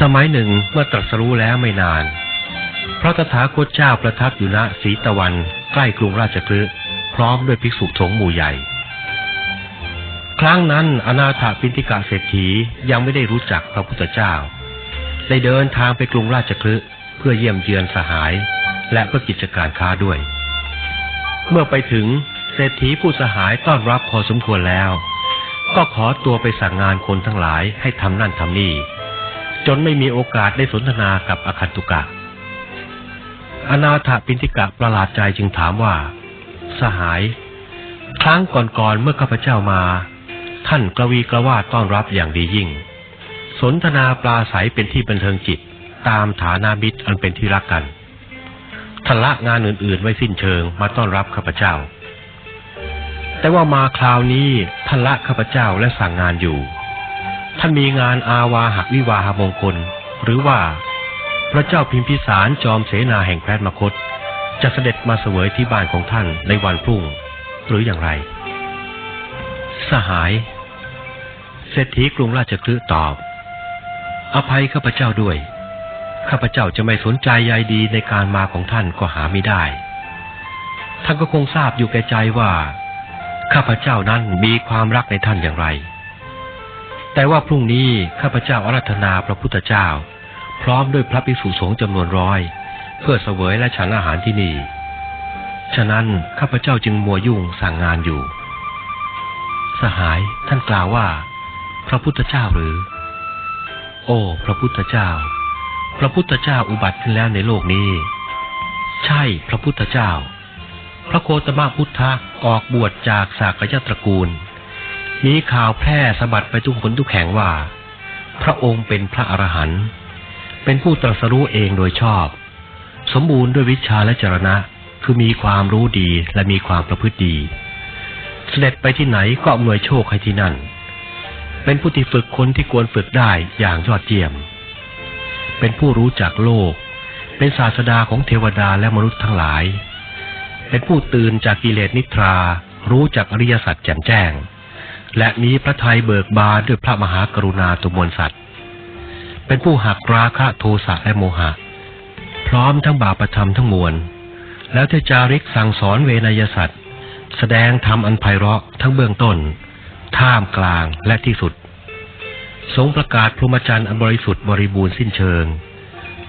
สมัยหนึ่งเมื่อตรัสรู้แล้วไม่นาน พระตถาคตเจ้าประทับอยู่ณศีตะวันใกล้กรุงราชคฤห์พร้อมด้วยภิกษุสงฆ์หมู่ใหญ่ ครั้งนั้นอนาถปินติกาเศรษฐียังไม่ได้รู้จักพระพุทธเจ้า ได้เดินทางไปกรุงราชคฤห์เพื่อเยี่ยมเยือนสหาย และเพื่อกิจการค้าด้วย เมื่อไปถึงเศรษฐีผู้สหายต้อนรับพอสมควรแล้ว ก็ขอตัวไปสั่งงานคนทั้งหลายให้ทำนั่นทำนี่ จนไม่มีโอกาสได้สนทนากับอคันตุกะ อนาถปินติกะประหลาดใจจึงถามว่า สหาย ครั้งก่อนๆเมื่อข้าพเจ้ามา ท่านกระวีกระวาดต้อนรับอย่างดียิ่ง สนทนาปลาใสเป็นที่บันเทิงจิตตามฐานามิตรอันเป็นที่รักกันทละงานอื่นๆไว้สิ้นเชิงมาต้อนรับข้าพเจ้า แต่ว่ามาคราวนี้ท่านละข้าพเจ้าและสั่งงานอยู่ ท่านมีงานอาวาหวิวาหมงคล หรือว่า พระเจ้าพิมพิสารจอมเสนาแห่งแคว้นมคต จะเสด็จมาเสวยที่บ้านของท่านในวันพรุ่ง หรืออย่างไร สหาย เศรษฐีกรุงราชคฤห์ตอบ อภัยข้าพเจ้าด้วย ข้าพเจ้าจะไม่สนใจใยดีในการมาของท่านก็หาไม่ได้ ท่านก็คงทราบอยู่แก่ใจว่า ข้าพเจ้านั้นมีความรักในท่านอย่างไร แต่ว่าพรุ่งนี้ข้าพเจ้าอารัธนาพระพุทธเจ้า พร้อมด้วยพระภิกษุสงฆ์จำนวนร้อย เพื่อเสวยและฉันอาหารที่นี่ ฉะนั้นข้าพเจ้าจึงมัวยุ่งสั่งงานอยู่ สหายท่านกล่าวว่า พระพุทธเจ้าหรือ โอ้ พระพุทธเจ้า พระพุทธเจ้าอุบัติขึ้นแล้วในโลกนี้ ใช่พระพุทธเจ้า พระโคตมะพุทธะออกบวชจากสากยตระกูล มีข่าวแพร่สะบัดไปทุกคนทุกแห่งว่า พระองค์เป็นพระอรหันต์เป็นผู้ตรัสรู้เองโดยชอบ สมบูรณ์ด้วยวิชาและจรณะคือมีความรู้ดีและมีความประพฤติดี เสด็จไปที่ไหนก็อำนวยโชคให้ที่นั่น เป็นผู้ที่ฝึกคนที่ควรฝึกได้อย่างยอดเยี่ยม เป็นผู้รู้จักโลก เป็นศาสดาของเทวดาและมนุษย์ทั้งหลาย เป็นผู้ตื่นจากกิเลสนิทรา รู้จักอริยสัจแจ่มแจ้ง และมีพระทัยเบิกบานด้วยพระมหากรุณาตุมวลสัตว์ เป็นผู้หักราคะโทสะและโมหะ พร้อมทั้งบาปธรรมทั้งมวล แล้วจะจาริกสั่งสอนเวนยสัตว์ แสดงธรรมอันไพเราะทั้งเบื้องต้น ท่ามกลางและที่สุด ทรงประกาศพรหมจรรย์อันบริสุทธิ์บริบูรณ์สิ้นเชิง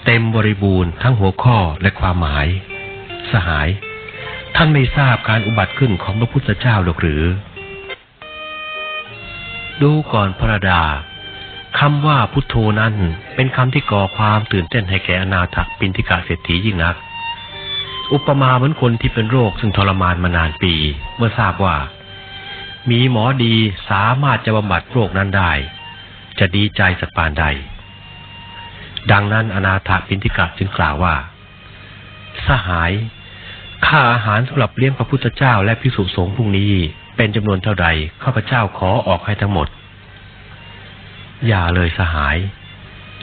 เต็มบริบูรณ์ทั้งหัวข้อและความหมาย สหาย ท่านไม่ทราบการอุบัติขึ้นของพระพุทธเจ้าหรอกหรือ ดูก่อนพระดาคำว่าพุทโธนั้น เป็นคำที่ก่อความตื่นเต้นให้แก่อนาถปินทิกาเศรษฐียิ่งนัก อุปมาเหมือนคนที่เป็นโรคซึ่งทรมานมานานปี เมื่อทราบว่า มีหมอดีสามารถจะบำบัดโรคนั้นได้ จะดีใจสักปานใด ดังนั้นอนาถปินทิกาจึงกล่าวว่า สหายค่าอาหารสำหรับเลี้ยงพระพุทธเจ้าและพิสุสงฆ์พรุ่งนี้ เป็นจำนวนเท่าใดข้าพเจ้าขอออกให้ทั้งหมด อย่าเลยสหาย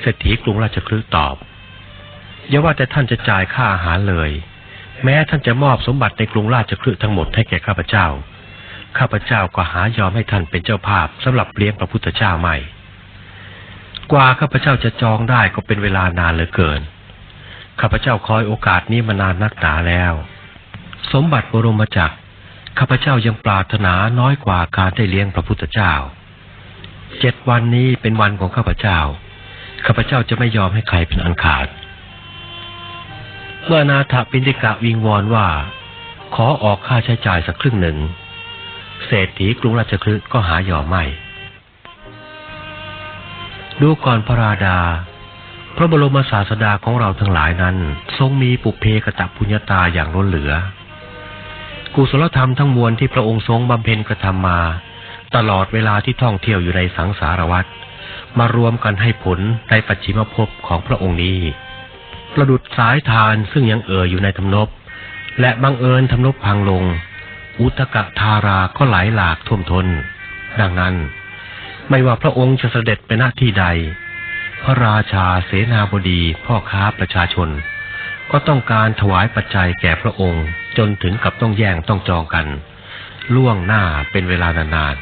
เศรษฐีกรุงราชคฤห์ตอบ อย่าว่าแต่ท่านจะจ่ายค่าอาหารเลย แม้ท่านจะมอบสมบัติในกรุงราชคฤห์ทั้งหมดให้แก่ข้าพเจ้า ข้าพเจ้าก็หายอมให้ท่านเป็นเจ้าภาพสำหรับเลี้ยงพระพุทธเจ้าไม่ กว่าข้าพเจ้าจะจองได้ก็เป็นเวลานานเหลือเกิน ข้าพเจ้าคอยโอกาสนี้มานานนักหนาแล้ว สมบัติบรมจักร ข้าพเจ้ายังปรารถนาน้อยกว่าการได้เลี้ยงพระพุทธเจ้า เจ็ดวันนี้เป็นวันของข้าพเจ้า ข้าพเจ้าจะไม่ยอมให้ใครเป็นอันขาด เมื่อนาถปินติกะวิงวอนว่า ขอออกค่าใช้จ่ายสักครึ่งหนึ่ง เศรษฐีกรุงราชคฤห์ก็หายอมไม่ ดูก่อนพระราดา พระบรมศาสดาของเราทั้งหลายนั้น ทรงมีปุเพกตะพุญญาตาอย่างล้นเหลือ กุศลธรรมทั้งมวลที่พระองค์ทรงบำเพ็ญกระทำมา ตลอดเวลาที่ท่องเที่ยวอยู่ในสังสารวัฏมารวมกันให้ผลในปัจฉิมภพของพระองค์นี้ ประดุดสายทานซึ่งยังเอ่ออยู่ในทำนบ และบังเอิญทำนบพังลง อุตกะทาราก็ไหลหลากท่วมทน ดังนั้น ไม่ว่าพระองค์จะเสด็จไปหน้าที่ใด พระราชาเสนาบดีพ่อค้าประชาชน ก็ต้องการถวายปัจจัยแก่พระองค์ จนถึงกับต้องแย่งต้องจองกัน ล่วงหน้าเป็นเวลานาน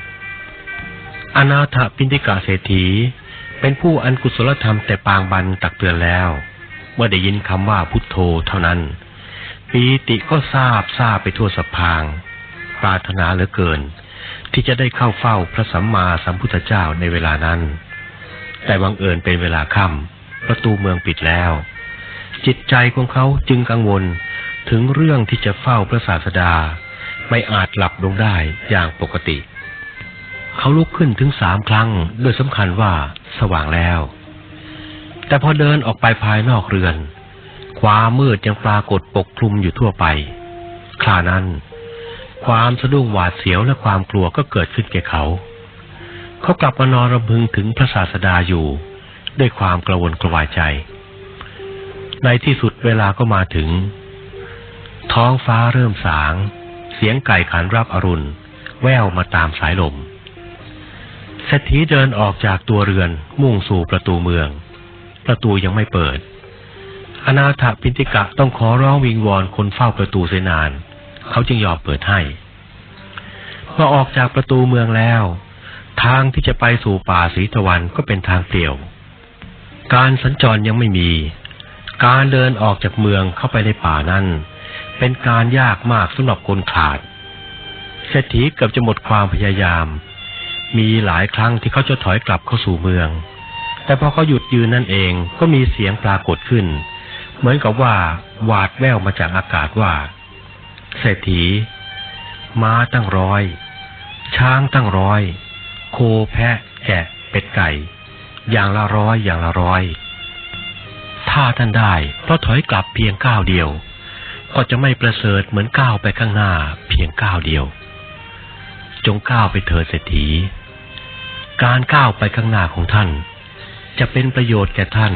ๆอนาถปินติกาเศรษฐี เป็นผู้อันกุศลธรรมแต่ปางบันตักเตือนแล้ว เมื่อได้ยินคำว่าพุทโธเท่านั้น ปีติก็ทราบทราบไปทั่วสะพาง ปรารถนาเหลือเกิน ที่จะได้เข้าเฝ้าพระสัมมาสัมพุทธเจ้าในเวลานั้น แต่บังเอิญเป็นเวลาค่ำประตูเมืองปิดแล้ว จิตใจของเขาจึงกังวล ถึงเรื่องที่จะเฝ้าพระศาสดา ไม่อาจหลับลงได้อย่างปกติ เขาลุกขึ้นถึงสามครั้งโดยสำคัญว่าสว่างแล้ว แต่พอเดินออกไปภายนอกเรือน ความมืดยังปรากฏปกคลุมอยู่ทั่วไป ครานั้น ความสะดุ้งหวาดเสียวและความกลัวก็เกิดขึ้นแก่เขา เขากลับมานอนรำพึงถึงพระศาสดาอยู่ ด้วยความกระวนกระวายใจ ในที่สุดเวลาก็มาถึง ท้องฟ้าเริ่มสาง เสียงไก่ขันรับอรุณ แววมาตามสายลมเศรษฐีเดินออกจากตัวเรือนมุ่งสู่ประตูเมือง ประตูยังไม่เปิด อนาถปินติกะต้องขอร้องวิงวอนคนเฝ้าประตูเสนาน เขาจึงยอมเปิดให้เมื่อออกจากประตูเมืองแล้ว ทางที่จะไปสู่ป่าสีตะวันก็เป็นทางเปลี่ยว การสัญจรยังไม่มี การเดินออกจากเมืองเข้าไปในป่านั้น เป็นการยากมากสำหรับคนขาดเศรษฐีเกือบจะหมดความพยายาม มีหลายครั้งที่เขาจะถอยกลับเข้าสู่เมือง แต่พอเขาหยุดยืนนั่นเองก็มีเสียงปรากฏขึ้น เหมือนกับว่าหวาดแววมาจากอากาศว่า เศรษฐี ม้าตั้งร้อย ช้างตั้งร้อย โคแพะแกะเป็ดไก่ อย่างละร้อยอย่างละร้อย ถ้าท่านได้เพราะถอยกลับเพียงก้าวเดียว ก็จะไม่ประเสริฐเหมือนก้าวไปข้างหน้าเพียงก้าวเดียว จงก้าวไปเถิดเศรษฐี การก้าวไปข้างหน้าของท่าน จะเป็นประโยชน์แก่ท่าน